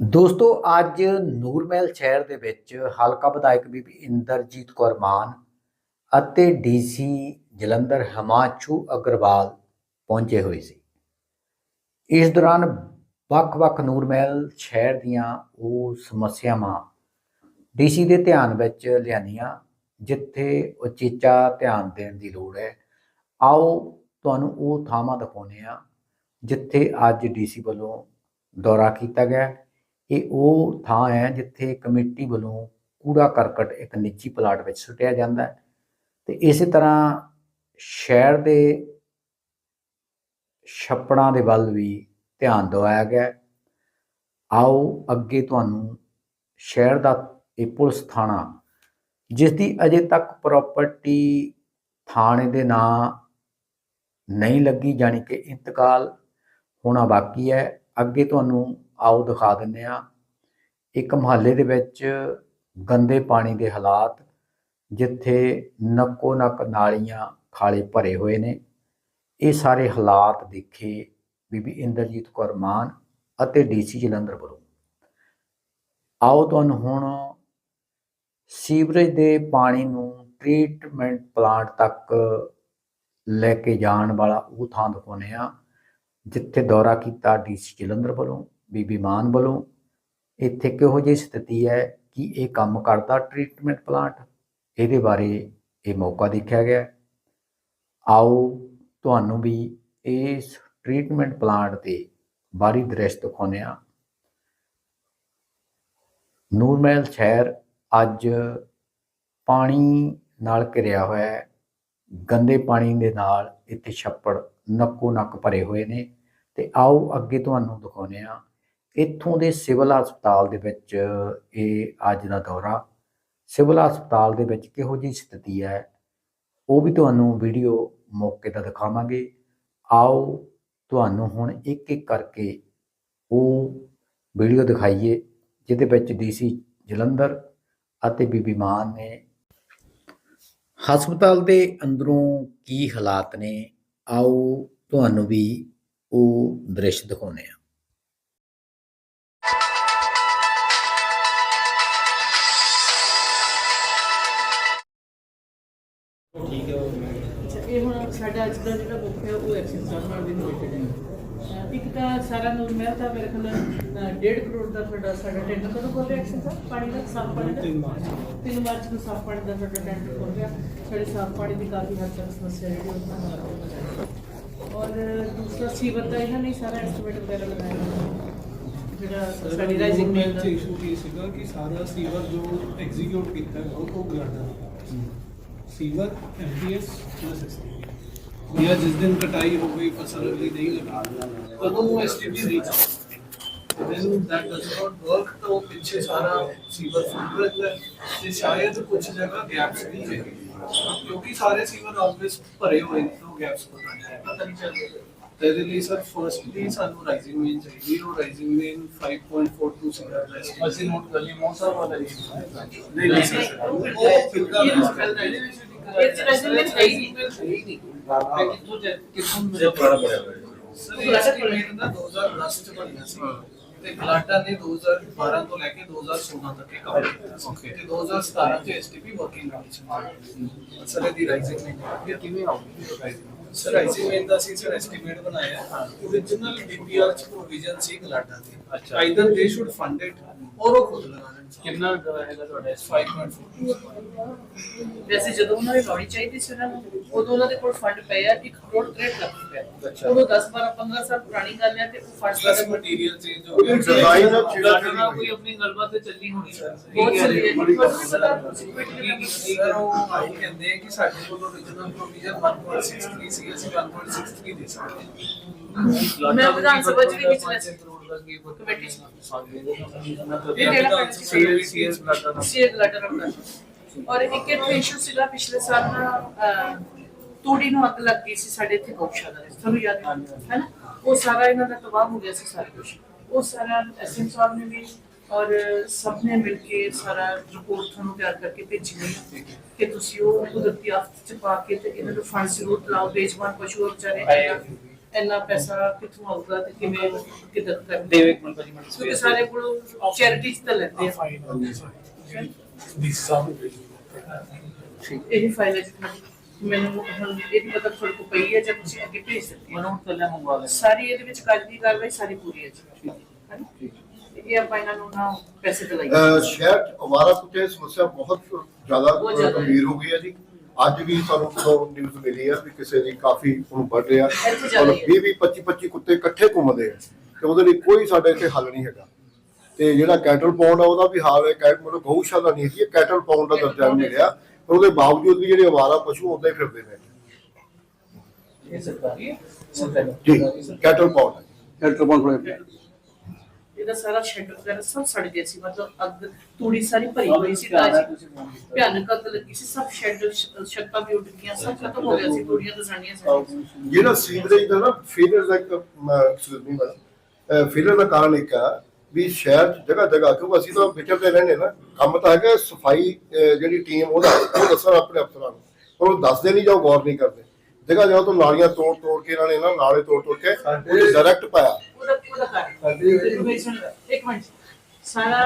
ਦੋਸਤੋ, ਅੱਜ ਨੂਰਮਹਿਲ ਸ਼ਹਿਰ ਦੇ ਵਿੱਚ ਹਲਕਾ ਵਿਧਾਇਕ ਬੀਬੀ ਇੰਦਰਜੀਤ ਕੌਰ ਮਾਨ ਅਤੇ ਡੀਸੀ ਜਲੰਧਰ ਹਿਮਾਂਸ਼ੂ ਅਗਰਵਾਲ ਪਹੁੰਚੇ ਹੋਏ ਸੀ। ਇਸ ਦੌਰਾਨ ਵੱਖ-ਵੱਖ ਨੂਰਮਹਿਲ ਸ਼ਹਿਰ ਦੀਆਂ ਉਹ ਸਮੱਸਿਆਵਾਂ ਡੀਸੀ ਦੇ ਧਿਆਨ ਵਿੱਚ ਲਿਆਂਦੀਆਂ, ਜਿੱਥੇ ਉਚੇਚਾ ਧਿਆਨ ਦੇਣ ਦੀ ਲੋੜ ਹੈ। ਆਓ, ਤੁਹਾਨੂੰ ਉਹ ਥਾਵਾਂ ਦਿਖਾਉਂਦੇ ਆ ਜਿੱਥੇ ਅੱਜ ਡੀਸੀ ਵੱਲੋਂ ਦੌਰਾ ਕੀਤਾ ਗਿਆ। ਇਹ ਉਹ ਥਾਂ ਹੈ ਜਿੱਥੇ ਕਮੇਟੀ ਵੱਲੋਂ ਕੂੜਾ ਕਰਕਟ ਇੱਕ ਨਿੱਜੀ ਪਲਾਟ ਵਿੱਚ ਸੁੱਟਿਆ ਜਾਂਦਾ ਹੈ ਤੇ ਇਸੇ ਤਰ੍ਹਾਂ ਸ਼ਹਿਰ ਦੇ ਛੱਪੜਾਂ ਦੇ ਵੱਲ ਵੀ ਧਿਆਨ ਦਿਵਾਇਆ ਗਿਆ ਆਓ ਅੱਗੇ ਤੁਹਾਨੂੰ ਸ਼ਹਿਰ ਦਾ ਇਹ ਪੁਲਿਸ ਥਾਣਾ, ਜਿਸ ਦੀ ਅਜੇ ਤੱਕ ਪ੍ਰਾਪਰਟੀ ਥਾਣੇ ਦੇ ਨਾਂ ਨਹੀਂ ਲੱਗੀ, ਜਾਣੀ ਕਿ ਇੰਤਕਾਲ ਹੋਣਾ ਬਾਕੀ ਹੈ। ਅੱਗੇ ਤੁਹਾਨੂੰ ਆਓ ਦਿਖਾ ਦਿੰਨੇ ਆ ਇੱਕ ਮਹੱਲੇ ਦੇ ਵਿੱਚ ਗੰਦੇ ਪਾਣੀ ਦੇ ਹਾਲਾਤ, ਜਿੱਥੇ ਨੱਕੋ ਨੱਕ ਨਾਲੀਆਂ ਖਾਲੇ ਭਰੇ ਹੋਏ ਨੇ। ਇਹ ਸਾਰੇ ਹਾਲਾਤ ਦੇਖੇ ਬੀਬੀ ਇੰਦਰਜੀਤ ਕੌਰ ਮਾਨ ਅਤੇ ਡੀਸੀ ਜਲੰਧਰ ਵੱਲੋਂ। ਆਓ ਤੁਹਾਨੂੰ ਹੁਣ ਸੀਵਰੇਜ ਦੇ ਪਾਣੀ ਨੂੰ ਟ੍ਰੀਟਮੈਂਟ ਪਲਾਂਟ ਤੱਕ ਲੈ ਕੇ ਜਾਣ ਵਾਲਾ ਉਹ ਥਾਂ ਦਿਖਾਉਂਦੇ ਆ ਜਿੱਥੇ ਦੌਰਾ ਕੀਤਾ ਡੀਸੀ ਜਲੰਧਰ ਵੱਲੋਂ। ਬੀਬੀ ਮਾਨ ਵੱਲੋਂ ਇੱਥੇ ਕਿਹੋ ਜਿਹੀ ਸਥਿਤੀ ਹੈ ਕਿ ਇਹ ਕੰਮ ਕਰਦਾ ਟ੍ਰੀਟਮੈਂਟ ਪਲਾਂਟ ਇਹਦੇ ਬਾਰੇ ਇਹ ਮੌਕਾ ਦੇਖਿਆ ਗਿਆ। ਆਓ ਤੁਹਾਨੂੰ ਵੀ ਇਸ ਟ੍ਰੀਟਮੈਂਟ ਪਲਾਂਟ ਦੇ ਬਾਹਰੀ ਦ੍ਰਿਸ਼ ਦਿਖਾਉਂਦੇ ਆ ਨੂਰਮਹਿਲ ਸ਼ਹਿਰ ਅੱਜ ਪਾਣੀ ਨਾਲ ਘਿਰਿਆ ਹੋਇਆ ਹੈ। ਗੰਦੇ ਪਾਣੀ ਦੇ ਨਾਲ ਇੱਥੇ ਛੱਪੜ ਨੱਕੋ ਨੱਕ ਭਰੇ ਹੋਏ ਨੇ। ਤੇ ਆਓ ਅੱਗੇ ਤੁਹਾਨੂੰ ਦਿਖਾਉਂਦੇ ਆ ਇੱਥੋਂ ਦੇ ਸਿਵਲ ਹਸਪਤਾਲ ਦੇ ਵਿੱਚ ਇਹ ਅੱਜ ਦਾ ਦੌਰਾ। ਸਿਵਲ ਹਸਪਤਾਲ ਦੇ ਵਿੱਚ ਕਿਹੋ ਜਿਹੀ ਸਥਿਤੀ ਹੈ, ਉਹ ਵੀ ਤੁਹਾਨੂੰ ਵੀਡੀਓ ਮੌਕੇ ਦਾ ਦਿਖਾਵਾਂਗੇ। ਆਓ ਤੁਹਾਨੂੰ ਹੁਣ ਇੱਕ ਇੱਕ ਕਰਕੇ ਉਹ ਵੀਡੀਓ ਦਿਖਾਈਏ, ਜਿਹਦੇ ਵਿੱਚ ਡੀਸੀ ਜਲੰਧਰ ਅਤੇ ਬੀਬੀ ਮਾਨ ਨੇ। ਹਸਪਤਾਲ ਦੇ ਅੰਦਰੋਂ ਕੀ ਹਾਲਾਤ ਨੇ, ਆਓ ਤੁਹਾਨੂੰ ਵੀ ਉਹ ਦ੍ਰਿਸ਼ ਦਿਖਾਉਂਦੇ ਆ ਸਾਡਾ ਅੱਜ ਦਾ ਜਿਹੜਾ ਬੁੱਕ ਹੈ ਉਹ ਐਕਸ਼ਨ ਸਾਹਿਬ ਨਾਲ ਵੀ ਰਿਲੇਟਡ ਹੈ ਇੱਕ ਤਾਂ ਸਾਰਾ ਨੂਰ ਮਹਿਲ ਦਾ ਮੇਰੇ ਖਿਆਲ 1.5 ਕਰੋੜ ਦਾ ਤੁਹਾਡਾ ਸਾਡਾ ਟੈਂਡਰ ਕਦੋਂ ਖੋਲ ਰਿਹਾ ਐਕਸ਼ਨ ਸਾਹਿਬ? ਪਾਣੀ ਦਾ ਸਾਫ਼ ਪਾਣੀ ਦਾ? 3 ਮਾਰਚ 3 ਮਾਰਚ ਨੂੰ ਸਾਫ਼ ਪਾਣੀ ਦਾ ਤੁਹਾਡਾ ਟੈਂਡਰ ਖੋਲ ਰਿਹਾ ਸਾਡੇ ਸਾਫ਼ ਪਾਣੀ ਦੀ ਕਾਫੀ ਹੱਦ ਤੱਕ ਸਮੱਸਿਆ ਜਿਹੜੀ ਉਹ। ਔਰ ਦੂਸਰਾ ਸੀਵਰ ਦਾ ਇਹਨਾਂ ਨੇ ਸਾਰਾ ਐਸਟੀਮੇਟ ਵਗੈਰਾ ਲਗਾਇਆ। ਜਿਹੜਾ ਸਾਡੀ ਰਾਈਜ਼ਿੰਗ ਮੇਲ ਦਾ ਇਸ਼ੂ ਕੀ ਸੀਗਾ ਕਿ ਸਾਰਾ ਸੀਵਰ ਜੋ ਐਗਜ਼ੀਕਿਊਟ ਕੀਤਾ ਉਹ ਉਹ GLADA sewer MPS plus STP ਜਾਂ ਜਿਸ ਦਿਨ ਕਟਾਈ ਹੋ ਗਈ ਫਸਲ ਅਗਲੀ ਨਹੀਂ ਲੱਗੀ ਤਦੋਂ ਉਹ STP reach then that does not work ਤਾਂ ਪਿੱਛੇ ਸਾਰਾ ਸੀਵਰ ਫੁੱਲ ਰਹਿੰਦਾ ਹੈ। ਤੇ ਸ਼ਾਇਦ ਕੁਝ ਜਗ੍ਹਾ ਗੈਪਸ ਵੀ ਹੈ ਕਿਉਂਕਿ ਸਾਰੇ ਸੀਵਰ ਆਲਵੇਸ ਭਰੇ ਹੋਏ ਨੇ ਤਾਂ ਗੈਪਸ ਪਤਾ ਨਹੀਂ ਪਤਾ ਨਹੀਂ ਚੱਲਦਾ। ਤੇ ਇਹਦੇ ਲਈ ਸਰ ਫਰਸਟਲੀ ਸਾਨੂੰ ਰਾਈਜ਼ਿੰਗ ਮੇਨ ਚਾਹੀਦੀ ਉਹ ਰਾਈਜ਼ਿੰਗ ਮੇਨ 5.42 ਸੀਗਾ। ਅਸੀਂ ਨੋਟ ਕਰ ਲਈ ਮੌਸਾ ਵਾਲਾ ਨਹੀਂ ਨਹੀਂ ਸਰ ਉਹ ਫਿਲਹਾਲ ਇਹ ਚ ਰਾਈਜ਼ਿੰਗ ਮੇਲ ਹੈ ਹੀ ਨਹੀਂ। ਕਿੱਥੋਂ ਜੇ ਕਿੱਥੋਂ ਸਰ ਇਹ ਐਸਟੀਮੇਟ ਦਾ 2010 ਚ ਬਣਿਆ ਸੀ ਤੇ ਗਲਾਟਾ ਨੇ 2012 ਤੋਂ ਲੈ ਕੇ 2016 ਤੱਕ ਇਹ ਕੰਮ ਕੀਤਾ ਸੀ ਤੇ 2017 ਚ ਐਸਟੀਪੀ ਵਰਕਿੰਗ ਵਿੱਚ ਸਰ ਇਹਦੀ ਰਾਈਜ਼ਿੰਗ ਨੇ ਕਿਵੇਂ ਆਉਂਦੀ ਸਰ ਰਾਈਜ਼ਿੰਗ ਮੇਨ ਦਾ ਸੀ ਸਰ ਐਸਟੀਮੇਟ ਬਣਾਇਆ। origignal ਡੀਪੀਆਰ ਚ ਪ੍ਰੋਵੀਜ਼ਨ ਸੀ ਗਲਾਟਾ ਦੀ ਅੱਛਾ। ਆਈਦਰ ਦੇ ਸ਼ੁੱਡ ਫੰਡ ਇਟ ਔਰ ਉਹ ਖੁਦ ਲਗਾ ਲੈਣ ਕਿੰਨਾ ਹੈਗਾ ਤੁਹਾਡਾ 5.4 ਵੈਸੇ ਜਦੋਂ ਉਹਨਾਂ ਦੀ ਲੋੜੀ ਚਾਹੀਦੀ ਸੀ ਉਹਨਾਂ ਨੂੰ ਉਦੋਂ ਉਹਨਾਂ ਦੇ ਕੋਲ ਫੰਡ ਪਏ ਆ 1 ਕਰੋੜ 63 ਲੱਖ ਰੁਪਏ ਅੱਛਾ। ਉਦੋਂ 10 12 15 ਸਾਲ ਪੁਰਾਣੀ ਗੱਲ ਹੈ ਤੇ ਉਹ ਫੰਡ ਪਲੱਸ ਮਟੀਰੀਅਲ ਚੇਂਜ ਹੋ ਗਿਆ ਡਿਜ਼ਾਈਨ ਆਫ ਚੀਜ਼ਾਂ ਨਾਲ ਕੋਈ ਆਪਣੀ ਗੱਲਬਾਤ ਤੇ ਚੱਲੀ ਹੋਣੀ ਸਰ ਬਹੁਤ ਚੱਲੀ ਹੈ ਜੀ। ਬੜੀ ਤੁਹਾਨੂੰ ਵੀ ਪਤਾ ਤੁਸੀਂ ਕੋਈ ਨਹੀਂ ਸਰ ਉਹ ਆਈ ਕਹਿੰਦੇ ਆ ਕਿ ਸਾਡੇ ਕੋਲ origignal provision 1.63 ਸੀ ਅਸੀਂ 1.63 ਦੇ ਸਕਦੇ ਹਾਂ ਮੈਂ ਵਿਧਾਨ ਸਭਾ ਚ ਵੀ ਵਿੱਚ ਮੈਂ ਸੀ। ਕਰੋੜ ਦਾ ਕੀ ਕਮੇਟੀ। ਇਹ ਇਹ ਜਿਹੜਾ ਪਿੰਡ ਸੀ। ਸੀਐਸ ਸੀਐਸ ਬਲਾਡਾ ਦਾ ਸ਼ੇਅਰ ਲੈਟਰ ਆਪਣਾ ਔਰ ਇੱਕ ਇੱਥੇ ਇਸ਼ੂ ਸੀਗਾ ਪਿਛਲੇ ਸਾਲ ਨਾ ਤੂੜੀ ਨੂੰ ਅੱਗ ਲੱਗ ਗਈ ਸੀ ਸਾਡੇ ਇੱਥੇ ਗਊਸ਼ਾਲਾ ਦੇ। ਤੁਹਾਨੂੰ ਯਾਦ ਹੈ ਨਾ ਉਹ ਸਾਰਾ ਇਹਨਾਂ ਦਾ ਤਬਾਹ ਹੋ ਗਿਆ ਸੀ ਸਾਰਾ ਕੁਝ ਉਹ ਸਾਰਾ ਐਸਐਮ ਸਾਹਿਬ ਨੇ ਵੀ ਔਰ ਸਭ ਨੇ ਮਿਲ ਕੇ ਸਾਰਾ ਰਿਪੋਰਟ ਤੁਹਾਨੂੰ ਤਿਆਰ ਕਰਕੇ ਭੇਜੀ ਹੋਈ ਹੈ ਕਿ ਤੁਸੀਂ ਉਹ ਕੁਦਰਤੀ ਆਫਤ ਚ ਪਾ ਕੇ ਤੇ ਇਹਨਾਂ ਨੂੰ ਫੰਡ ਜ਼ਰੂਰ ਲਾਓ ਬੇਜਮਾਨ ਪਸ਼ੂ ਵਿਚਾਰੇ ਇੰਨਾ ਪੈਸਾ ਕਿੱਥੋਂ ਆਊਗਾ ਤੇ ਕਿਵੇਂ ਕਿੱਦਾਂ ਕਰਦੇ ਮਿੰਟ ਕਿਉਂਕਿ ਸਾਰੇ ਕੋਲ ਚੈਰਿਟੀ ਤਾਂ ਲੈਂਦੇ ਆ। ਇਹ ਫਾਈਲ ਹੈ। ਮੈਨੂੰ ਹੁਣ ਇਹ ਪਤਾ ਤੁਹਾਡੇ ਕੋਲ ਪਈ ਹੈ ਜਾਂ ਤੁਸੀਂ ਅੱਗੇ ਭੇਜ ਦਿੱਤੀ ਹੈ? ਮਨੋਂ ਚੱਲਿਆ ਮੰਗਵਾ ਲੈ ਸਾਰੀ ਇਹਦੇ ਵਿੱਚ ਕੱਲ ਦੀ ਕਾਰਵਾਈ ਸਾਰੀ ਪੂਰੀ ਹੈ ਜੀ। ਹੈਨਾ? ਤੇ ਇਹ ਆਪਾਂ ਇਹਨਾਂ ਨੂੰ ਨਾ ਪੈਸੇ ਦਿਲਾਈਏ। ਸ਼ਹਿਰ ਅਵਾਰਾ ਕੁੱਤੇ ਦੀ ਸਮੱਸਿਆ ਬਹੁਤ ਜ਼ਿਆਦਾ ਬਹੁਤ ਜ਼ਿਆਦਾ ਹੈ। ਗੰਭੀਰ ਹੋ ਗਈ ਹੈ ਜੀ। ਅੱਜ ਵੀ ਸਾਨੂੰ ਤੋਂ ਨਿਊਜ਼ ਮਿਲੀ ਹੈ ਵੀ ਕਿਸੇ ਦੀ ਕਾਫੀ ਹੁਣ ਵੱਧ ਰਿਹਾ ਹੈ। 20 20 25 25 ਕੁੱਤੇ ਇਕੱਠੇ ਘੁੰਮਦੇ ਆ ਤੇ ਉਹਦੇ ਲਈ ਕੋਈ ਸਾਡੇ ਇੱਥੇ ਹੱਲ ਨਹੀਂ ਹੈਗਾ। ਤੇ ਜਿਹੜਾ ਕੈਟਲ ਪਾਉਂਡ ਆ ਉਹਦਾ ਵੀ ਹਾਲ ਹੈ ਕੈਟ ਮਤਲਬ ਗਊਸ਼ਾਲਾ ਨਹੀਂ ਹੈਗੀ ਕੈਟਲ ਪਾਉਂਡ ਦਾ ਕੈਟਲ ਦਰਜਾ ਪਾਊਂਡ ਮਿਲਿਆ ਪਰ ਉਹਦੇ ਬਾਵਜੂਦ ਵੀ ਜਿਹੜੇ ਅਵਾਰਾ ਪਸ਼ੂ ਉਦਾਂ ਹੀ ਫਿਰਦੇ ਨੇ। ਇਹ ਸਰਕਾਰੀ ਹੈ? ਸਰਕਾਰੀ। ਜੀ ਕੈਟਲ ਪਾਉਂਡ ਹੈਲਥ ਥੋੜੇ ਇਹਦਾ ਸਾਰਾ ਸ਼ੈਡਰ ਵਗੈਰਾ ਸਭ ਸੜ ਗਿਆ ਸੀ। ਮਤਲਬ ਅੱਗ ਤੂੜੀ ਸਾਰੀ ਭਰੀ ਹੋਈ ਸੀ। ਤਾਜੀ ਭਿਆਨਕ ਅੱਗ ਲੱਗੀ ਸੀ। ਸਭ ਸ਼ੈਡਰ ਛੱਤਾਂ ਵੀ ਉੱਡ ਗਈਆਂ ਸਭ ਖਤਮ ਹੋ ਗਿਆ ਸੀ। ਤੂੜੀਆਂ ਤਾਂ ਸਾੜੀਆਂ ਸਾਰੀਆਂ ਜਿਹੜਾ ਸੀਵਰੇਜ ਦਾ ਨਾ ਫੇਲਰ ਦਾ ਇੱਕ ਐਕਸਕਿਊਜ਼ ਮੀ ਮੈਡਮ ਫੇਲਰ ਦਾ ਕਾਰਨ ਇੱਕ ਆ ਵੀ ਸ਼ਹਿਰ 'ਚ ਜਗ੍ਹਾ ਜਗ੍ਹਾ ਕਿਉਂਕਿ ਅਸੀਂ ਤਾਂ ਵਿਚਰਦੇ ਰਹਿੰਦੇ ਨਾ ਕੰਮ ਤਾਂ ਹੈਗਾ ਸਫ਼ਾਈ ਜਿਹੜੀ ਟੀਮ ਉਹਦਾ ਉਹ ਦੱਸਣ ਆਪਣੇ ਅਫਸਰਾਂ ਨੂੰ। ਪਰ ਉਹ ਦੱਸਦੇ ਨਹੀਂ ਜਾਂ ਉਹ ਗੌਰ ਨਹੀਂ ਕਰਦੇ। ਜਗ੍ਹਾ ਜਗ੍ਹਾ ਤੋਂ ਨਾਲੀਆਂ ਤੋੜ ਤੋੜ ਕੇ ਇਹਨਾਂ ਨੇ ਨਾ ਨਾਲੇ ਤੋੜ ਤੋੜ ਕੇ ਉਹ ਡਾਇਰੈਕਟ ਪਾਇਆ। ਉਹਦਾ ਉਹਦਾ Information ਦਾ। ਇੱਕ ਮਿੰਟ ਸਾਰਾ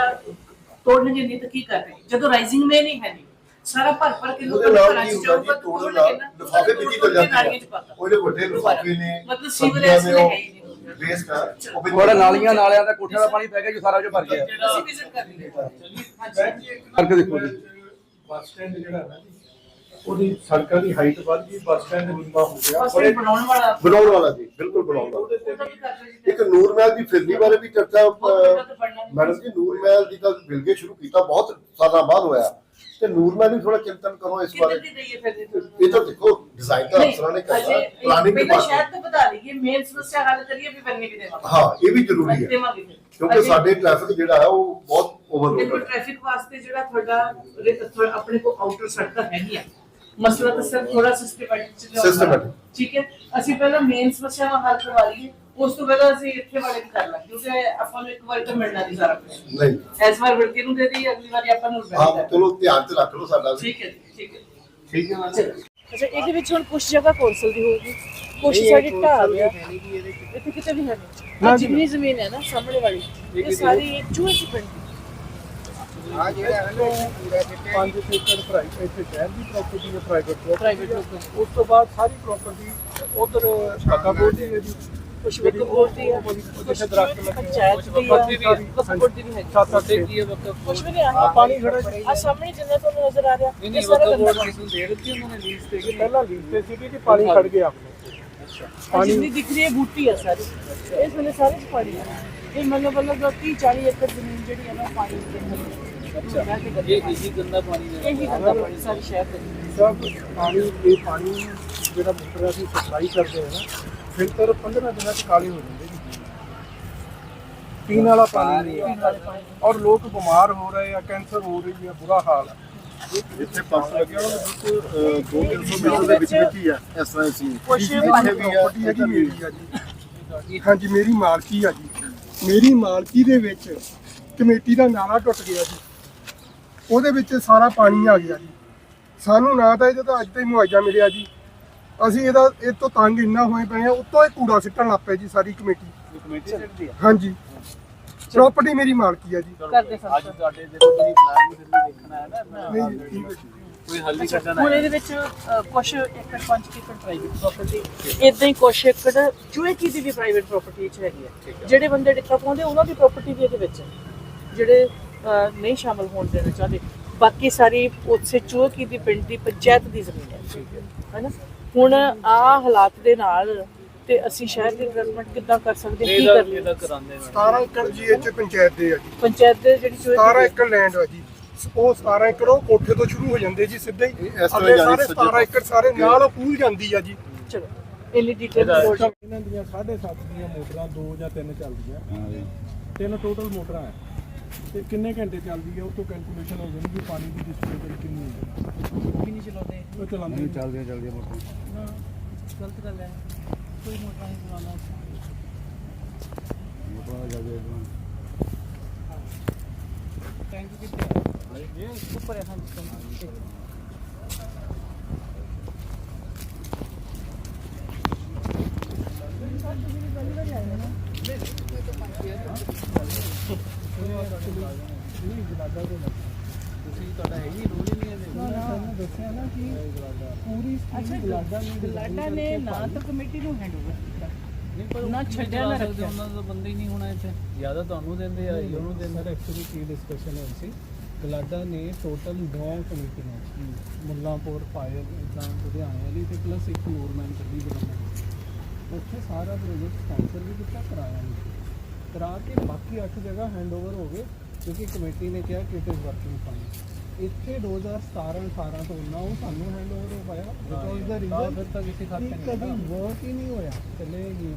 ਤੋੜਨਗੇ ਨਹੀਂ ਤਾਂ ਕੀ ਕਰ ਰਹੇ ਜਦੋਂ ਰਾਈਜ਼ਿੰਗ ਮੇ ਨਹੀਂ ਹੈ ਨਹੀਂ ਸਾਰਾ ਭਰ ਭਰ ਕੇ ਲੋਕਾਂ ਦੇ ਘਰਾਂ 'ਚ ਜੀ ਜਾਊਗਾ ਤੋੜਨ ਲਿਫਾਫੇ ਵਿੱਚ ਹੀ 'ਚ ਜਾਂਦੇ ਉਹਦੇ ਵੱਡੇ ਲਿਫਾਫੇ ਨੇ ਮਤਲਬ ਸੀਵਰੇਜ ਨੇ ਹੈ ਹੀ ਨਹੀਂ। ਵੇਸਟ ਆ। ਉਹ ਵਿੱਚ ਥੋੜਾ ਨਾਲੀਆਂ ਨਾਲਿਆਂ ਦਾ ਕੋਠਿਆਂ ਦਾ ਪਾਣੀ ਪੈ ਗਿਆ ਜੋ ਸਾਰਾ ਜੋ ਭਰ ਗਿਆ। ਅਸੀਂ ਵਿਜ਼ਿਟ ਕਰ ਲਈਏ। ਹਾਂਜੀ। ਕਰਕੇ ਦੇਖੋ ਜੀ। ਬੱਸ ਸਟੈਂਡ ਜਿਹੜਾ ਹੈ ਨਾ ਜੀ ਉਹਦੀ ਸੜਕਾਂ ਦੀ ਹਾਈਟ ਵੱਧ ਗਈ ਬੱਸ ਸਟੈਂਡ ਨੀਵਾ ਹੋ ਗਿਆ। ਇਹ ਬਣਾਉਣ ਵਾਲਾ। ਬਣਾਉਣ ਵਾਲਾ ਜੀ ਬਿਲਕੁਲ ਬਣਾਉਣ ਵਾਲਾ। ਇੱਕ ਨੂਰ ਮਹਿਲ ਦੀ ਫਿਰਨੀ ਬਾਰੇ ਵੀ ਚਰਚਾ ਮੈਡਮ ਜੀ ਨੂਰ ਮਹਿਲ ਦੀ ਤਾਂ ਬਿਲਗੇ ਸ਼ੁਰੂ ਕੀਤਾ ਬਹੁਤ ਸਾਲਾਂ ਬਾਅਦ ਹੋਇਆ। ਤੇ ਨੂਰ ਮਹਿਲ ਵੀ ਥੋੜਾ ਚਿੰਤਨ ਕਰੋ ਇਸ ਬਾਰੇ। ਦੀ ਇਹ ਤਾਂ ਦੇਖੋ ਡਿਜ਼ਾਈਨ ਤਾਂ ਅਫਸਰਾਂ ਨੇ ਕਰਨਾ ਪਲਾਨਿੰਗ ਸ਼ਹਿਰ ਡਿਪਾਰਟਮੈਂਟ ਤੋਂ ਬਤਾ ਲਈਏ ਮੇਨ ਸਮੱਸਿਆ ਹੱਲ ਕਰੀਏ ਵੀ ਬੰਨੇ ਵੀ ਦੇਵਾਂਗੇ। ਹਾਂ ਇਹ ਵੀ ਜ਼ਰੂਰੀ ਹੈ। ਕਿਉਂਕਿ ਸਾਡੇ ਟ੍ਰੈਫਿਕ ਜਿਹੜਾ ਹੈ ਉਹ ਬਹੁਤ ਓਵਰਲੋਡ ਹੈ ਟ੍ਰੈਫਿਕ ਵਾਸਤੇ ਜਿਹੜਾ ਤੁਹਾਡਾ ਆਪਣੇ ਕੋਲ ਆਊਟਰ ਸੜਕਾਂ ਹੈਗੀਆਂ। ਮਸਲਾ ਤਾਂ ਸਿਰ ਥੋੜਾ ਸਿਸਟਮੈਟਿਕ ਚ ਲਿਆਉਣਾ। Systematic। ਠੀਕ ਹੈ? ਅਸੀਂ ਪਹਿਲਾਂ ਮੇਨ ਸਮੱਸਿਆਵਾਂ ਹੱਲ ਕਰਵਾ ਲਈਏ। ਉਸ ਤੋਂ ਪਹਿਲਾਂ ਅਸੀਂ ਇੱਥੇ ਵਾਲੇ ਵੀ ਕਰ ਲਾਂਗੇ ਕਿਉਂਕਿ ਆਪਾਂ ਨੂੰ ਇੱਕ ਵਾਰ ਤਾਂ ਮਿਲਣਾ ਨਹੀਂ ਸਾਰਾ ਕੁਝ ਨਹੀਂ। ਇਸ ਵਾਰ ਵਿੜਕੇ ਨੂੰ ਦੇ ਦੀ ਅਗਲੀ ਵਾਰੀ ਆਪਾਂ ਨੂੰ ਹਾਂ ਬੈਠ ਚਲੋ ਧਿਆਨ ਚ ਰੱਖ ਲਓ ਸਾਡਾ। ਵੀ ਠੀਕ ਹੈ ਜੀ, ਠੀਕ ਹੈ। ਠੀਕ ਹੈ ਚਲੋ ਅੱਛਾ ਇਹਦੇ ਵਿੱਚ ਹੁਣ ਕੁਝ ਜਗ੍ਹਾ ਕੌਂਸਲ ਦੀ ਹੋਊਗੀ। ਕੁਝ ਸਾਡੀ ਢਾਹ ਗਿਆ ਇੱਥੇ ਕਿਤੇ ਵੀ ਹੈ ਨਹੀਂ ਆਹ ਜਿੰਨੀ ਜ਼ਮੀਨ ਹੈ ਨਾ ਸਾਹਮਣੇ ਵਾਲੀ ਇਹ ਸਾਰੀ ਚੂਹੇ ਚ ਪੈਂਦੀ ਪੰਜ ਏਕੜ ਪ੍ਰਾਈਵੇਟ ਇੱਥੇ ਸ਼ਹਿਰ ਦੀ ਪ੍ਰਾਪਰਟੀ ਹੈ ਪ੍ਰਾਈਵੇਟ ਪ੍ਰਾਈਵੇਟ ਲੋਕਾਂ ਉਸ ਤੋਂ ਬਾਅਦ ਸਾਰੀ ਪ੍ਰਾਪਰਟੀ ਉਧਰ ਕਾਕਾ ਬੋਲ ਦੀ ਹੈ ਜੀ। ਕੁਝ ਵੀ ਬੋਲਦੀ ਹੈ। ਕੁਝ ਜਿੱਥੇ ਦਰਖਤ ਲੱਗੇ ਪੰਚਾਇਤ ਦੀ ਬੱਤੀ ਵੀ ਹੈ। ਵਕਫ ਦੀ ਵੀ ਹੈ ਸੱਤ ਅੱਠ ਕੀ ਹੈ ਵਕਤ ਕੁਝ ਵੀ ਨਹੀਂ ਆ। ਆਹ ਪਾਣੀ ਖੜਾ ਜੀ। ਆ ਸਾਹਮਣੇ ਜਿੰਨਾ ਤੁਹਾਨੂੰ ਨਜ਼ਰ ਆ ਰਿਹਾ ਨਹੀਂ ਇਹ ਨਹੀਂ ਸਾਰਾ ਵਕਤ ਗੰਦਾ ਬੋਰਡ ਕਿਸ ਨੂੰ ਦੇ ਦਿੱਤੀ ਉਹਨਾਂ ਨੇ ਲੀਜ਼ ਤੇ ਇਹ ਪਹਿਲਾਂ ਲੀਜ਼ ਤੇ ਸੀਗੀ ਕਿ ਪਾਣੀ ਖੜ ਗਿਆ ਪਾਣੀ ਜਿੰਨੀ ਦਿਖ ਰਹੀ ਹੈ ਬੂਟੀ ਹੈ ਸਾਰੀ। ਇਸ ਵੇਲੇ ਸਾਰੇ ਚ ਪਾਣੀ ਹੈ ਇਹ ਮਤਲਬ ਮਤਲਬ 30 40 ਏਕੜ ਜ਼ਮੀਨ ਜਿਹੜੀ ਹੈ ਨਾ ਪਾਣੀ ਦੇ ਅੱਛਾ ਥੱਲੇ ਇਹ ਇਸੀ ਗੰਦਾ ਪਾਣੀ ਦੇ ਇਹੀ ਗੰਦਾ ਪਾਣੀ ਸਾਰੀ ਸ਼ਹਿਰ ਦੇ ਸਭ ਪਾਣੀ ਇਹ ਪਾਣੀ ਜਿਹੜਾ ਮੋਟਰ ਅਸੀਂ ਸਪਲਾਈ ਕਰਦੇ ਹਾਂ ਨਾ ਫਿਲਟਰ 15 ਦਿਨਾਂ ਚ ਕਾਲੇ ਹੋ ਜਾਂਦੇ ਜੀ ਪੀਣ ਵਾਲਾ ਪਾਣੀ ਨਹੀਂ ਪੀਣ ਵਾਲੇ ਪਾਣੀ ਔਰ ਲੋਕ ਬਿਮਾਰ ਹੋ ਰਹੇ ਆ ਕੈਂਸਰ ਹੋ ਰਹੀ ਹੈ ਬੁਰਾ ਹਾਲ ਹੈ ਜਿੱਥੇ ਪੰਪ ਲੱਗਿਆ ਉਹਦੇ ਬਿਲਕੁਲ 2-300 ਮੀਟਰ ਦੇ ਵਿੱਚ ਵਿੱਚ ਹੀ ਆ ਇਸ ਤਰ੍ਹਾਂ ਸੀ ਕੁਛ ਇੱਥੇ ਪਾਣੀ ਵੀ ਹੈ ਜੀ। ਮੇਰੀ ਆ। ਜੀ ਹਾਂਜੀ ਮੇਰੀ ਮਾਲਕੀ ਆ ਜੀ। ਮੇਰੀ ਮਾਲਕੀ ਦੇ ਵਿੱਚ ਕਮੇਟੀ ਦਾ ਨਾਲਾ ਟੁੱਟ ਗਿਆ ਜੀ। ਉਹਦੇ ਵਿੱਚ ਸਾਰਾ ਪਾਣੀ ਆ ਗਿਆ ਜੀ। ਸਾਨੂੰ ਨਾ ਤਾਂ ਇਹਦਾ ਤਾਂ ਅੱਜ ਤਾਈਂ ਮੁਆਵਜ਼ਾ ਮਿਲਿਆ ਜੀ। ਅਸੀਂ ਇਹਦਾ ਇਹ ਤੋਂ ਤੰਗ ਇੰਨਾ ਹੋਏ ਪਏ ਆ ਉੱਤੋਂ ਇਹ ਕੂੜਾ ਸਿੱਟਣ ਲੱਗ ਪਏ ਜੀ ਸਾਰੀ ਕਮੇਟੀ। ਹਾਂਜੀ। ਪ੍ਰਾਪਰਟੀ ਮੇਰੀ ਮਾਲਕੀ ਆ ਜੀ। ਕਰਦੇ ਅੱਜ ਫੰਕਸ਼ਨ ਤੁਹਾਡੇ ਜਦੋਂ ਤੁਸੀਂ ਪਲਾਨ ਨੂੰ ਫਿਰ ਦੇਖਣਾ ਹੈ ਨਾ ਨਹੀਂ ਠੀਕ ਹੈ ਜੀ ਕੋਈ ਹੱਲ ਹੀ ਕੱਢਣਾ ਹੁਣ ਹੈ। ਇਹਦੇ ਵਿੱਚ ਅ, ਕੁਛ ਏਕੜ 5 ਏਕੜ ਪ੍ਰਾਈਵੇਟ ਪ੍ਰਾਪਰਟੀ ਇਦਾਂ ਹੀ ਕੁਛ ਏਕੜ ਚੂਹੇ ਕੀ ਦੀ ਵੀ ਪ੍ਰਾਈਵੇਟ ਪ੍ਰਾਪਰਟੀ ਚ ਹੈਗੀ ਹੈ ਜਿਹੜੇ ਬੰਦੇ ਟਿੱਕਾ ਪਾਉਂਦੇ ਉਹਨਾਂ ਦੀ ਪ੍ਰਾਪਰਟੀ ਵੀ ਇਹਦੇ ਵਿੱਚ ਹੈ। ਜਿਹੜੇ ਨਹੀਂ ਸ਼ਾਮਲ ਹੋਣ ਦੇਣਾ ਚਾਹਦੇ। ਬਾਕੀ ਸਾਰੀ ਉਸੇ ਚੂਹੇ ਕੀ ਦੀ ਪਿੰਡ ਦੀ ਪੰਚਾਇਤ ਦੀ ਜ਼ਮੀਨ ਹੈ। ਹੈਨਾ? ਹੁਣ ਆ ਹਾਲਾਤ ਦੇ ਨਾਲ ਤੇ ਅਸੀਂ ਸ਼ਹਿਰ ਦੀ ਡਿਵੈਲਪਮੈਂਟ ਕਿੱਦਾਂ ਕਰ ਸਕਦੇ ਕੀ ਕਰ ਇਹਦਾ ਕਰਾਉਂਦੇ ਨੇ। 17 ਏਕੜ ਜੀ ਇੱਥੇ ਪੰਚਾਇਤ ਦੇ ਆ ਜੀ। ਪੰਚਾਇਤ ਦੇ ਜਿਹੜੀ ਚੂਹੇ 17 ਕੀ ਏਕੜ ਲੈਂਡ ਆ ਜੀ। ਉਹ 17 ਏਕੜ ਉਹ ਕੋਠੇ ਤੋਂ ਸ਼ੁਰੂ ਹੋ ਜਾਂਦੇ ਜੀ ਸਿੱਧੇ ਹੀ। ਇਸ ਤਰ੍ਹਾਂ ਅੱਗੇ ਜਾਣੀ ਸਾਰੇ ਸੱਜੇ 17 ਏਕੜ ਸਾਰੇ ਨਾਲ ਉਹ ਪੂਲ ਜਾਂਦੀ ਆ ਜੀ। ਚਲੋ ਇੰਨੀ ਡਿਟੇਲ ਇਹਨਾਂ ਦੀਆਂ 7.5 ਦੀਆਂ ਮੋਟਰਾਂ ਦੋ ਜਾਂ ਤਿੰਨ ਚੱਲਦੀਆਂ। ਤਿੰਨ ਟੋਟਲ ਮੋਟਰਾਂ ਹੈ। ਤੇ ਕਿੰਨੇ ਘੰਟੇ ਚੱਲਦੀ ਹੈ ਉਹ ਤੋਂ ਕੈਲਕੂਲੇਸ਼ਨ ਹੋ ਜਾਣੀ ਕਿ ਪਾਣੀ ਦੀ ਡਿਸਪੋਜ਼ਲ ਕਿੰਨੀ ਹੈ ਕਿ ਨਹੀਂ ਚਲਾਉਂਦੇ ਉਹ ਚਲਾਉਂਦੇ ਨਹੀਂ ਚੱਲਦੇ ਚੱਲਦੇ ਮੋਟਰ ਗਲਤ ਗੱਲ ਹੈ ਕੋਈ ਮੋਟਰ ਨਹੀਂ ਚਲਾਉਂਦਾ ਮੋਟਰ ਚੱਲਦੇ ਥੈਂਕ ਯੂ ਕਿੱਥੇ ਹੈ ਇਹ ਉੱਪਰ ਹੈ ਹਾਂ ਜੀ Thank you. ਤੁਸੀਂ ਤੁਹਾਡਾ ਹੈ ਹੀ ਰੋਲ ਹੀ ਨਹੀਂ ਹੈ ਦੱਸਿਆ ਨਾ ਕਿ ਪੂਰੀ ਅੱਛਾ ਗਲਾਡਾ ਨੇ ਗਲਾਡਾ ਨੇ ਨਾ ਤਾਂ ਕਮੇਟੀ ਨੂੰ ਹੈਂਡਓਵਰ ਕੀਤਾ। ਨਹੀਂ ਪਰ ਨਾ ਛੱਡਿਆ ਨਾ ਰੱਖਿਆ। ਉਹਨਾਂ ਦਾ ਬੰਦਾ ਹੀ ਨਹੀਂ ਹੋਣਾ ਇੱਥੇ। ਜ਼ਿਆਦਾ ਤੁਹਾਨੂੰ ਦਿੰਦੇ ਆ ਜਾਂ ਉਹਨੂੰ ਦਿੰਦੇ ਸਰ ਐਕਚੁਅਲੀ ਕੀ ਡਿਸਕਸ਼ਨ ਹੋਈ ਸੀ? ਗਲਾਡਾ ਨੇ ਟੋਟਲ 9 ਕਮੇਟੀਆਂ ਮੁੱਲਾਂਪੁਰ ਫਾਇਰ ਇਦਾਂ ਲੁਧਿਆਣੇ ਵਾਲੀ ਤੇ ਪਲੱਸ ਇੱਕ ਨੂਰਮੈਨ ਕੱਢੀ ਗਵਰਨਮੈਂਟ ਉੱਥੇ ਸਾਰਾ ਪ੍ਰੋਜੈਕਟ ਸਪਾਂਸਰ ਵੀ ਕੀਤਾ ਕਰਾਇਆ ਨਹੀਂ ਕਰਾ ਕੇ ਬਾਕੀ 8 ਜਗ੍ਹਾ ਹੈਂਡਓਵਰ ਹੋ ਗਏ ਕਿਉਂਕਿ ਕਮੇਟੀ ਨੇ ਕਿਹਾ ਕਿ ਇਟ ਇਜ਼ ਵਰਕਿੰਗ ਫਾਈਨ ਇੱਥੇ 2017 18 ਤੋਂ ਨਾ ਉਹ ਸਾਨੂੰ ਹੈਂਡਓਵਰ ਹੋ ਪਾਇਆ ਬਿਕੋਜ਼ ਦਾ ਰੀਜ਼ਨ ਫਿਰ ਤਾਂ ਕਿਸੇ ਖਾਤੇ ਨਹੀਂ ਕਦੀ ਵਰਕ ਹੀ ਨਹੀਂ ਹੋਇਆ। ਚੱਲੇ ਗਈ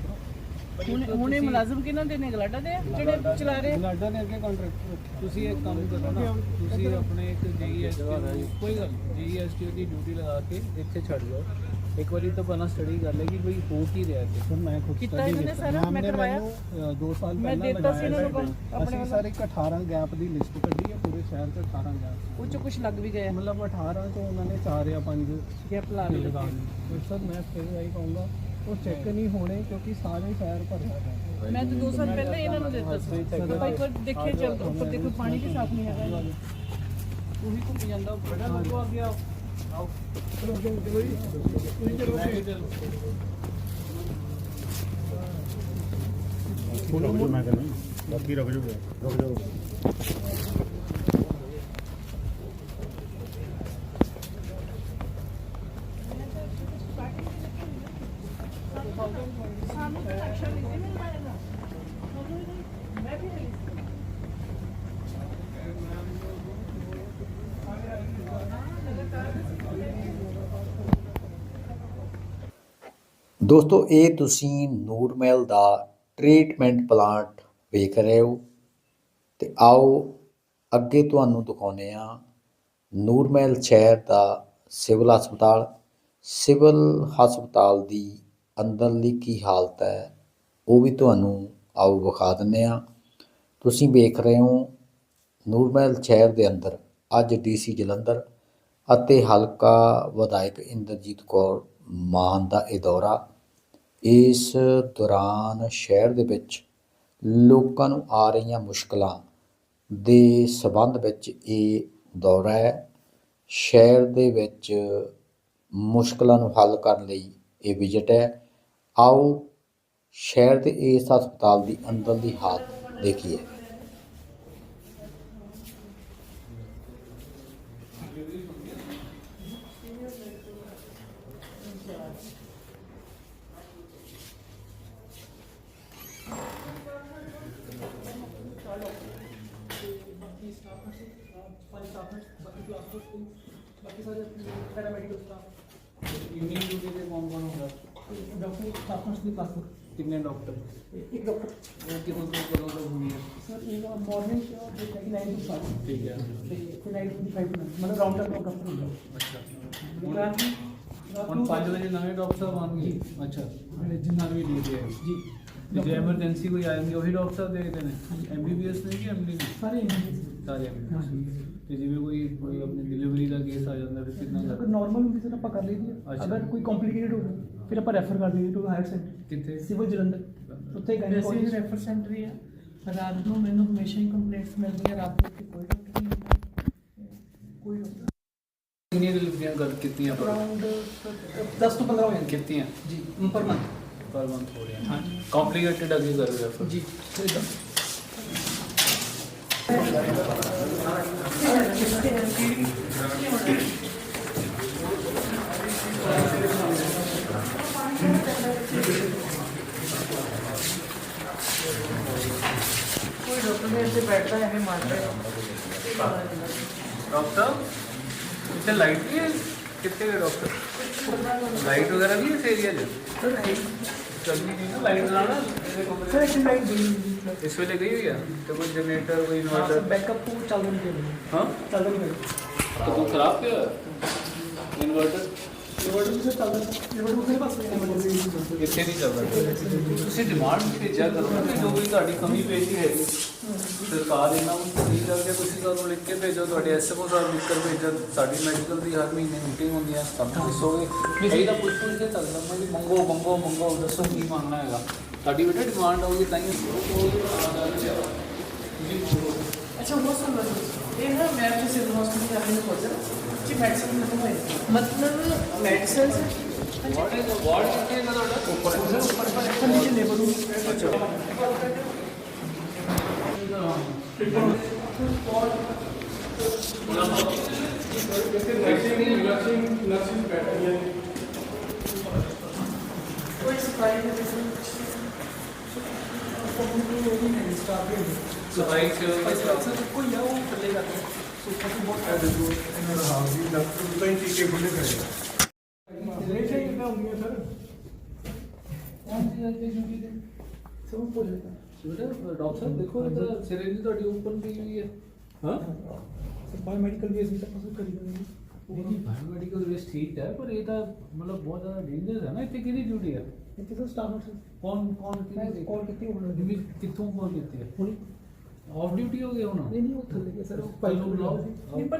ਹੁਣ ਹੁਣ ਇਹ ਮੁਲਾਜ਼ਮ ਕਿਹਨਾਂ ਦੇ ਨੇ? ਗਲਾਡਾ ਦੇ ਜਿਹੜੇ ਚਲਾ ਰਹੇ? ਗਲਾਡਾ ਨੇ ਅੱਗੇ ਕੰਟਰੈਕਟ ਤੁਸੀਂ ਇੱਕ ਕੰਮ ਕਰੋ ਨਾ। ਤੁਸੀਂ ਆਪਣੇ ਇੱਕ ਜੀਐਸਟੀ ਕੋਈ ਗੱਲ ਜੀਐਸਟੀ ਦੀ ਡਿਊਟੀ ਲਗਾ ਕੇ ਇੱਥੇ ਛੱਡ ਜਾਓ। ਇੱਕ ਵਾਰੀ ਤਾਂ ਪਹਿਲਾਂ ਸਟੱਡੀ ਕਰ ਲੈ ਕਿ ਬਈ ਹੋ ਕੀ ਰਿਹਾ ਇੱਥੇ ਸਰ ਮੈਂ ਖੁਦ ਕੀਤਾ study ਇਹਨਾਂ। ਸਾਰਾ, ਮੈਂ ਨੇ ਕਰਵਾਇਆ। ਮੈਨੂੰ, ਅ, ਦੋ ਸਾਲ ਮੈਂ ਪਹਿਲਾਂ ਦਿੱਤਾ ਸੀ ਇਹਨਾਂ ਨੂੰ ਆਪਣੇ ਅਸੀਂ ਵੱਲੋਂ। ਸਾਰੇ 18 ਗੈਪ ਦੀ ਲਿਸਟ ਕੱਢੀ ਹੈ ਪੂਰੇ ਸ਼ਹਿਰ 'ਚ 18 ਗੈਪ ਉਹ ਚ ਕੁਝ ਲੱਗ ਵੀ ਗਿਆ। ਮਤਲਬ 18 ਤੋਂ ਉਹਨਾਂ ਨੇ 4 ਜਾਂ 5 ਗੈਪ ਲਾ ਲਈ ਲਗਾ ਲਈ ਸਰ ਮੈਂ ਫਿਰ ਆਈ ਕਹੂੰਗਾ ਉਹ ਚੈੱਕ ਨਹੀਂ ਹੋਣੇ ਕਿਉਂਕਿ ਸਾਰੇ ਸ਼ਹਿਰ ਭਰਿਆ ਹੋਇਆ ਮੈਂ ਤਾਂ 2 ਸਾਲ ਪਹਿਲਾਂ ਇਹਨਾਂ ਨੂੰ ਦਿੱਤਾ ਸੀ। ਤਾਂ ਇੱਕ ਵਾਰ ਦੇਖਿਆ ਚੱਲ ਉੱਪਰ ਦੇਖੋ ਪਾਣੀ ਵੀ ਸਾਫ਼ ਨਹੀਂ ਹੈਗਾ। ਦਾ। ਉਹੀ ਘੁੰਮ ਜਾਂਦਾ ਬੜਾ ਲੋਕੋ ਅੱਗੇ ਆਓ ਆਓ ਮੈਂ ਕਹਿੰਦਾ ਬਾਕੀ ਰੁਕ ਜਾਓ ਰੁਕ ਜਾਓ ਸਾਨੂੰ ਤਾਂ ਐਕਸ਼ਨ ਨਹੀਂ ਮਿਲ ਪਾਏਗਾ ਮੈਂ ਵੀ ਨਹੀਂ ਦੋਸਤੋ, ਇਹ ਤੁਸੀਂ ਨੂਰਮਹਿਲ ਦਾ ਟ੍ਰੀਟਮੈਂਟ ਪਲਾਂਟ ਵੇਖ ਰਹੇ ਹੋ ਤੇ ਆਓ ਅੱਗੇ ਤੁਹਾਨੂੰ ਦਿਖਾਉਂਦੇ ਆ ਨੂਰਮਹਿਲ ਸ਼ਹਿਰ ਦਾ ਸਿਵਲ ਹਸਪਤਾਲ। ਸਿਵਲ ਹਸਪਤਾਲ ਦੀ ਅੰਦਰਲੀ ਕੀ ਹਾਲਤ ਹੈ, ਉਹ ਵੀ ਤੁਹਾਨੂੰ ਆਓ ਵਿਖਾ ਦਿੰਦੇ ਆ ਤੁਸੀਂ ਵੇਖ ਰਹੇ ਹੋ ਨੂਰਮਹਿਲ ਸ਼ਹਿਰ ਦੇ ਅੰਦਰ, ਅੱਜ ਡੀਸੀ ਜਲੰਧਰ ਅਤੇ ਹਲਕਾ ਵਿਧਾਇਕ ਇੰਦਰਜੀਤ ਕੌਰ ਮਾਨ ਦਾ ਇਹ ਦੌਰਾ। ਇਸ ਦੌਰਾਨ ਸ਼ਹਿਰ ਦੇ ਵਿੱਚ ਲੋਕਾਂ ਨੂੰ ਆ ਰਹੀਆਂ ਮੁਸ਼ਕਲਾਂ ਦੇ ਸਬੰਧ ਵਿੱਚ ਇਹ ਦੌਰਾ ਹੈ। ਸ਼ਹਿਰ ਦੇ ਵਿੱਚ ਮੁਸ਼ਕਲਾਂ ਨੂੰ ਹੱਲ ਕਰਨ ਲਈ ਇਹ ਵਿਜ਼ਿਟ ਹੈ। ਆਓ ਸ਼ਹਿਰ ਦੇ ਇਸ ਹਸਪਤਾਲ ਦੀ ਅੰਦਰਲੀ ਹਾਲਤ ਦੇਖੀਏ। ਇਵਨਿੰਗ ਡਿਊਟੀ ਤੇ ਕੌਣ ਕੌਣ ਹੁੰਦਾ ਡਾਕਟਰ ਸਟਾਫਰਸ ਦੀ ਕਲਾਸ ਕਿੰਨੇ ਡਾਕਟਰ ਇੱਕ ਡਾਕਟਰ ਉਹ ਕਿਦੋਂ ਤੋਂ ਕਦੋਂ ਤੱਕ ਹੋਣੀ ਹੈ ਸਰ ਇਹ ਮਾਰਨਿੰਗ ਸ਼ੋ ਦੇ 9 to 5 ਠੀਕ ਹੈ ਤੇ ਫਿਰ 9 to 5 ਮਤਲਬ ਰਾਉਂਡ ਅਪ ਡਾਕਟਰ ਹੁੰਦਾ ਅੱਛਾ ਹੁਣ 5 ਵਜੇ ਨਵੇਂ ਡਾਕਟਰ ਸਾਹਿਬ ਆਉਣਗੇ ਅੱਛਾ ਜਿੰਨਾ ਵੀ ਡੀ ਹੈ ਜੀ ਤੇ ਜੇ ਐਮਰਜੈਂਸੀ ਕੋਈ ਆ ਜਾਂਦੀ ਉਹੀ ਡਾਕਟਰ ਸਾਹਿਬ ਦੇਖਦੇ ਨੇ ਐਮਬੀਬੀਐਸ ਨੇ ਕਿ ਐਮਡੀ ਨੇ ਸਾਰੇ ਸਾਰੇ MBBS ਤੇ ਜਿਵੇਂ ਕੋਈ ਕੋਈ ਆਪਣੀ ਡਿਲੀਵਰੀ ਦਾ ਕੇਸ ਆ ਜਾਂਦਾ ਫਿਰ ਕਿੰਨਾ ਅਗਰ ਕਰ ਨਾਰਮਲ ਹੁੰਦੀ ਸਰ ਆਪਾਂ ਕਰ ਲਈਦੀ ਹੈ ਅੱਛਾ। ਅਗਰ ਕੋਈ ਕੰਪਲਿਕੇਟਡ ਹੋ ਜਾਵੇ ਫਿਰ ਆਪਾਂ ਰੈਫਰ ਕਰ ਦਈਏ ਟੂ ਹਾਇਰ ਸੈਂਟਰ ਕਿੱਥੇ ਸਿਵਲ ਜਲੰਧਰ ਉੱਥੇ ਵੈਸੇ ਵੀ ਗਾਇਨੋਕੋਲੋਜੀ ਰੈਫਰ ਸੈਂਟਰ ਹੀ ਆ ਰਾਤ ਨੂੰ ਮੈਨੂੰ ਹਮੇਸ਼ਾ ਹੀ ਕੰਪਲੇਂਟਸ ਮਿਲਦੀਆਂ ਰਾਤ ਨੂੰ ਕਿ ਕੋਈ ਡਾਕਟਰ ਨਹੀਂ ਹੁੰਦਾ ਕੋਈ ਕਿੰਨੀਆਂ ਡਿਲੀਵਰੀਆਂ ਕਰ ਕੀਤੀਆਂ ਪਰ ਅਰਾਊਂਡ 10 ਤੋਂ 15 ਹੋ ਜਾਂਦੇ ਕੀਤੀਆਂ ਜੀ ਪਰ ਮੰਥ ਪਰ ਮੰਥ ਹੋ ਰਿਹਾ ਹਾਂ ਕੰਪਲਿਕੇਟਡ ਅੱਗੇ ਕਰ ਰਿਹਾ ਫਿਰ ਜੀ ਇਦਾਂ ਕੋਈ ਡਾਕਟਰ डॉक्टर इतने लाइट भी है? कितने के डॉक्टर? लाइट वगैरह भी है? इस एरिया में सर लाइट नहीं ना लाइट लाना सर लाइट ਸਰ ਇਸ ਵੇਲੇ ਗਈ ਹੋਈ ਆ? ਤੇ ਕੋਈ ਜਨਰੇਟਰ ਕੋਈ ਇਨਵਰਟਰ ਬੈਕਅਪ ਕੋ ਚੱਲ ਨਹੀਂ ਪਿਆ ਹਾਂ? ਚੱਲ ਨਹੀਂ ਪਿਆ ਤਾਂ ਕੋਈ ਖਰਾਬ ਪਿਆ? ਇਨਵਰਟਰ ਇਨਵਰਟਰ ਵੀ ਚੱਲ ਰਿਹਾ। ਇਨਵਰਟਰ ਉਹਦੇ ਸਰਕਾਰ ਮੈਂ ਮੰਗੋ ਮੰਗੋ ਮੰਗੋ। ਦੱਸੋ ਕੀ ਮੰਗਣਾ ਹੈਗਾ। ਤੁਹਾਡੀ ਬੇਟਾ ਡਿਮਾਂਡ ਆਊਗੀ ਤਾਂ ਹੀ ਤੁਸੀਂ ਮੰਗੋ ਅੱਛਾ ਉਹ ਸੁਣ ਲਓ ਇਹ ਨਾ ਮੈਂ ਆਪਣੇ ਸਿਵਲ ਹਸਪੀਟਲ ਜਾ ਕੇ ਕੋਲ ਜੀ ਮੈਡੀਸਨ ਖਤਮ ਹੋਈ ਮਤਲਬ ਮੈਡੀਸਨ ਵਾਰਡ ਹੈ ਵਾਰਡ ਕਿੱਥੇ ਹੈਗਾ ਤੁਹਾਡਾ ਉੱਪਰ ਖੰਡੀ ਜੀ ਨੇਬਰ ਨੂੰ ਕੋਈ ਸਫ਼ਾਈ ਨਹੀਂ ਸਫ਼ਾਈ ਸੇਵਾ ਦਾ ਸਟਾਫ ਕੋਈ ਆ ਉਹ ਥੱਲੇ ਜਾ ਕੇ ਸੁੱਕਾ ਤੋਂ ਬਹੁਤ ਫਾਇਦਾ ਜੋ ਇਹਨਾਂ ਦਾ ਹਾਲ ਦੀ ਡਾਕਟਰ ਤੋਂ ਹੀ ਟੀਕੇ ਖੁੱਲੇ ਕਰੇ ਹਮੇਸ਼ਾ ਹੀ ਇਦਾਂ ਹੁੰਦੀਆਂ ਸਰ ਕੌਣ ਸੀ ਅੱਜ ਦੀ ਡਿਊਟੀ ਤੇ ਸਭ ਭੁੱਲਦਾ ਬੇਟਾ ਡਾਕਟਰ ਸਾਹਿਬ ਦੇਖੋ ਇਹ ਤਾਂ ਸਿਰਿੰਜ ਤੁਹਾਡੀ ਓਪਨ ਪਈ ਹੋਈ ਹੈ ਹਾਂ ਬਾਇਓ ਮੈਡੀਕਲ ਵੀ ਅਸੀਂ ਤਾਂ ਪਸੰਦ ਕਰੀ ਜਾਂਦੇ ਨਹੀਂ ਨਹੀਂ ਬਾਇਓਮੈਡੀਕਲ ਵੇਸਟ ਠੀਕ ਹੈ ਪਰ ਇਹ ਤਾਂ ਮਤਲਬ ਬਹੁਤ ਜ਼ਿਆਦਾ ਡੇਂਜਰਸ ਹੈ ਨਾ ਇੱਥੇ ਕਿਹਦੀ ਡਿਊਟੀ ਹੈ ਇੱਥੇ ਤਾਂ ਸਟਾਫ ਨਰਸ ਕੌਣ ਕੌਣ ਮੈਂ ਕਿਹਦੀ ਕਾਲ ਕੀਤੀ ਉਹਨਾਂ ਨੇ ਜਿਵੇਂ ਕਿੱਥੋਂ ਕਾਲ ਕੀਤੀ ਹੈ ਹੁਣ ਆਫ ਡਿਊਟੀ ਹੋ ਗਏ ਹੁਣ ਨਹੀਂ ਨਹੀਂ ਉਹ ਥੱਲੇ ਗਏ ਸਰ ਉਹ ਭਾਈ ਨੂੰ ਬੁਲਾਓ। ਨਹੀਂ ਪਰ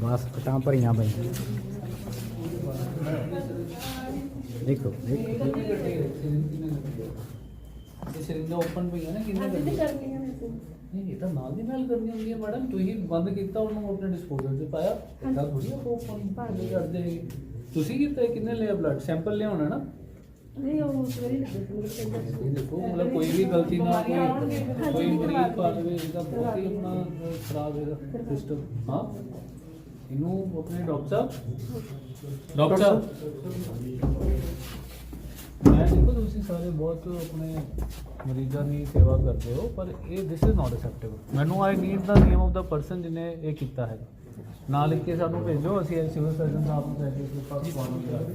ਬਸ ਪਟਾਂ ਭਰੀਆਂ ਪਈ ਦੇਖੋ ਇਹ ਸਿਰਿੰਜ ਓਪਨ ਪਈ ਹੈ ਨਾ ਕਿੰਨੇ ਕਰਨੀ? ਨਹੀਂ ਇਹ ਤਾਂ ਨਾਲ ਦੀ ਨਾਲ ਕਰਨੀ ਹੁੰਦੀ ਹੈ ਮੈਡਮ ਤੁਸੀਂ ਬੰਦ ਕੀਤਾ ਉਹਨੂੰ ਆਪਣੇ ਡਿਸਪੋਜ਼ਲ 'ਚ ਪਾਇਆ। ਇਦਾਂ ਥੋੜੀ ਕਰਦੇ। ਤੁਸੀਂ ਕੀਤਾ ਇਹ? ਕਿੰਨੇ ਲਿਆ ਬਲੱਡ ਸੈਂਪਲ ਲਿਆਉਣਾ ਨਾ? ਨਹੀਂ ਉਹ ਸਵੇਰੇ ਲੱਗੇ ਸੀ ਮੇਰੇ ਪਿੰਡ ਇਹ ਦੇਖੋ ਮਤਲਬ ਕੋਈ ਵੀ ਗਲਤੀ ਨਾਲ ਕੋਈ ਇਹਦਾ ਬਹੁਤ ਹੀ ਆਪਣਾ ਅਹ, ਖਰਾਬ ਹੈਗਾ ਸਿਸਟਮ ਹਾਂ? ਇਹਨੂੰ ਆਪਣੇ ਡਾਕਟਰ ਸਾਹਿਬ? ਡਾਕਟਰ ਸਾਹਿਬ? ਮੈਂ ਦੇਖੋ ਤੁਸੀਂ ਸਾਰੇ ਬਹੁਤ ਆਪਣੇ ਮਰੀਜ਼ਾਂ ਦੀ ਸੇਵਾ ਕਰਦੇ ਹੋ ਪਰ ਇਹ ਦਿਸ ਇਜ਼ ਨਾਟ ਅਸੈਪਟੇਬਲ ਮੈਨੂੰ I need the name of the person ਜਿਹਨੇ ਇਹ ਕੀਤਾ ਹੈ ਨਾਲ ਲਿਖ ਕੇ ਸਾਨੂੰ ਭੇਜੋ ਅਸੀਂ ਸਿਵਲ ਸਰਜਨ ਸਾਹਿਬ ਨੂੰ ਲੈ ਕੇ ਪਾਸ ਪਾਵਾਂਗੇ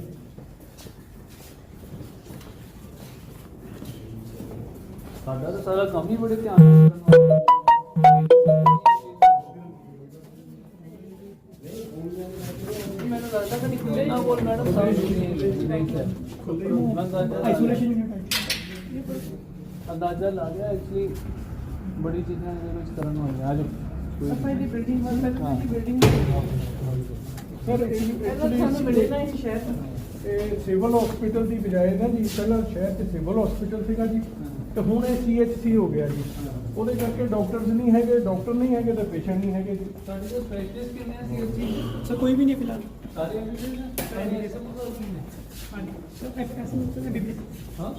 ਸਾਡਾ ਤਾਂ ਸਾਰਾ ਕੰਮ ਹੀ ਬੜੇ ਧਿਆਨ ਨਾਲ ਕਰਨ ਵਾਲਾ ਮੈਨੂੰ ਲੱਗਦਾ ਕਿ ਨਿਕਲੇ ਨਾ ਬੋਲ ਮੈਡਮ ਸਾਹਿਬ ਆਈਸੋਲੇਸ਼ਨ ਯੂਨਿਟ ਅੰਦਾਜ਼ਾ ਲਾ ਲਿਆ ਐਕਚੁਅਲੀ ਬੜੀ ਚੀਜ਼ਾਂ ਇਹਦੇ ਵਿੱਚ ਕਰਨ ਵਾਲੀਆਂ। ਆ ਜਾਓ। ਸਫ਼ਾਈ ਦੀ ਬਿਲਡਿੰਗ ਵੱਲ ਪਹਿਲਾਂ ਦੀ ਬਿਲਡਿੰਗ ਸਰ ਪਹਿਲਾਂ ਸਾਨੂੰ ਮਿਲੇ ਨਾ ਇਹ ਸ਼ਹਿਰ ਤੋਂ। ਇਹ ਸਿਵਲ ਹਸਪੀਟਲ ਦੀ ਬਜਾਏ ਨਾ ਜੀ ਪਹਿਲਾਂ ਸ਼ਹਿਰ ਤੇ ਸਿਵਲ ਹਸਪੀਟਲ ਸੀਗਾ ਜੀ। ਤੇ ਹੁਣ ਇਹ ਸੀਐਚਸੀ ਹੋ ਗਿਆ ਜੀ। ਉਹਦੇ ਕਰਕੇ ਡਾਕਟਰਸ ਨਹੀਂ ਹੈਗੇ ਡਾਕਟਰ ਨਹੀਂ ਹੈਗੇ ਤੇ ਪੇਸ਼ੈਂਟ ਨਹੀਂ ਹੈਗੇ ਜੀ। ਸਾਡੇ ਕੋਲ ਸਪੈਸ਼ਲਿਸਟ ਕਿੰਨੇ ਆ ਸੀ ਇਸ ਚੀਜ਼ ਦੇ? ਸਰ ਕੋਈ ਵੀ ਨਹੀਂ ਫਿਲਹਾਲ। ਸਾਰੇ ਸਾਰੇ ਐਸਐਮਓ ਦਾ ਵੀ ਨੇ? ਹਾਂਜੀ। ਸਰ ਐਫਐਸ ਨੂੰ ਤੇ ਬੀਬੀ ਹਾਂ?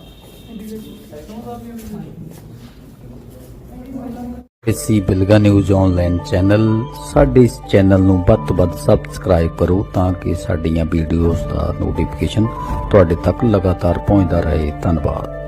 ਐਸਐਮਓ ਦਾ ਵੀ ਹੈ ਇਸੀ ਬਿਲਗਾ ਨਿਊਜ਼ ਆਨਲਾਈਨ ਚੈਨਲ ਸਾਡੇ ਇਸ ਚੈਨਲ ਨੂੰ ਵੱਧ ਤੋਂ ਵੱਧ ਸਬਸਕ੍ਰਾਈਬ ਕਰੋ ਤਾਂ ਕਿ ਸਾਡੀਆਂ ਵੀਡੀਓਜ਼ ਦਾ ਨੋਟੀਫਿਕੇਸ਼ਨ ਤੁਹਾਡੇ ਤੱਕ ਲਗਾਤਾਰ ਪਹੁੰਚਦਾ ਰਹੇ। ਧੰਨਵਾਦ।